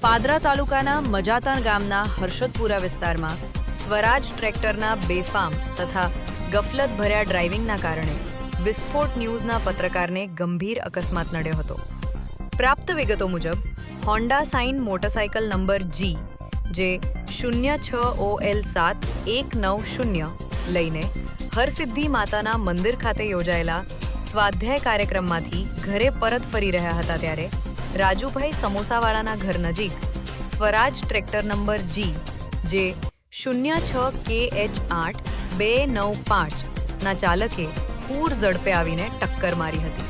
પાદરા તાલુકાના મજાતણ ગામના હર્ષદપુરા વિસ્તારમાં સ્વરાજ ટ્રેક્ટરના બેફામ તથા ગફલત ભર્યા ડ્રાઇવિંગના કારણે વિસ્ફોટ ન્યૂઝના પત્રકારને ગંભીર અકસ્માત નડ્યો હતો. પ્રાપ્ત વિગતો મુજબ, Honda shine motorcycle number G, જે શૂન્ય છ ઓ એલ સાત એક નવ શૂન્ય લઈને હરસિદ્ધિ માતાના મંદિર ખાતે યોજાયેલા સ્વાધ્યાય કાર્યક્રમમાંથી ઘરે પરત ફરી રહ્યા હતા ત્યારે રાજુભાઈ સમોસાવાળાના ઘર નજીક સ્વરાજ ટ્રેક્ટર નંબર જી, જે શૂન્ય છ કે એચ આઠ બે નવ પાંચ ના ચાલકે પૂર ઝડપે આવીને ટક્કર મારી હતી.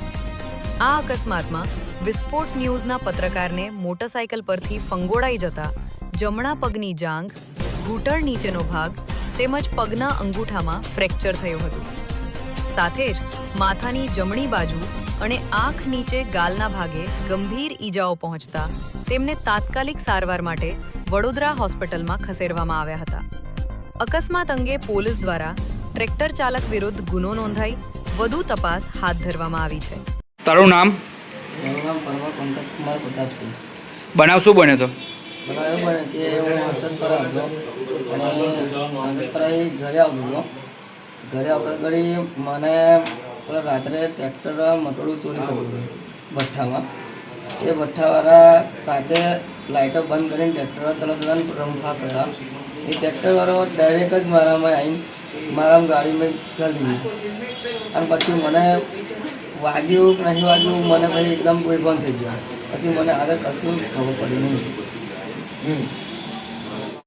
આ અકસ્માતમાં વિસ્ફોટ ન્યૂઝના પત્રકારને મોટરસાયકલ પરથી ફંગોળાઈ જતા જમણા પગની જાંઘ ઘૂંટણ નીચેનો ભાગ તેમજ પગના અંગૂઠામાં ફ્રેક્ચર થયું હતું. સાથે જ માથાની જમણી બાજુ અને આંખ નીચે ગાલના ભાગે ગંભીર ઈજાઓ પહોંચતા તેમને તાત્કાલિક સારવાર માટે વડોદરા હોસ્પિટલમાં ખસેડવામાં આવ્યા હતા. અકસ્માત અંગે પોલીસ દ્વારા ટ્રેક્ટર ચાલક વિરુદ્ધ ગુનો નોંધાઈ વધુ તપાસ હાથ ધરવામાં આવી છે. તારું નામ? મારું નામ પરમાર પંકજ પ્રતાપસિંહ બનાવ શું બન્યો તો? મને બને કે હું હર્ષદપરા હતો અને હર્ષદપરાથી ઘરે આવતો હતો. ઘરે આવતા ઘડી મને પેલા રાત્રે ટ્રેક્ટર મટોડું ચોરી થતું હતું ભઠ્ઠામાં. એ ભઠ્ઠાવાળા રાતે લાઇટો બંધ કરીને ટ્રેક્ટર ચલાવતા હતા રમફાસ હતા. એ ટ્રેક્ટરવાળો ડાયરેક્ટ જ મારામાં આવીને મારા ગાડીમાં કરી દીધી અને પછી મને વાગ્યું કે નહીં વાગ્યું, મને પછી એકદમ કોઈ બંધ થઈ ગયો. પછી મને આગળ કશું ખબર પડી નહીં.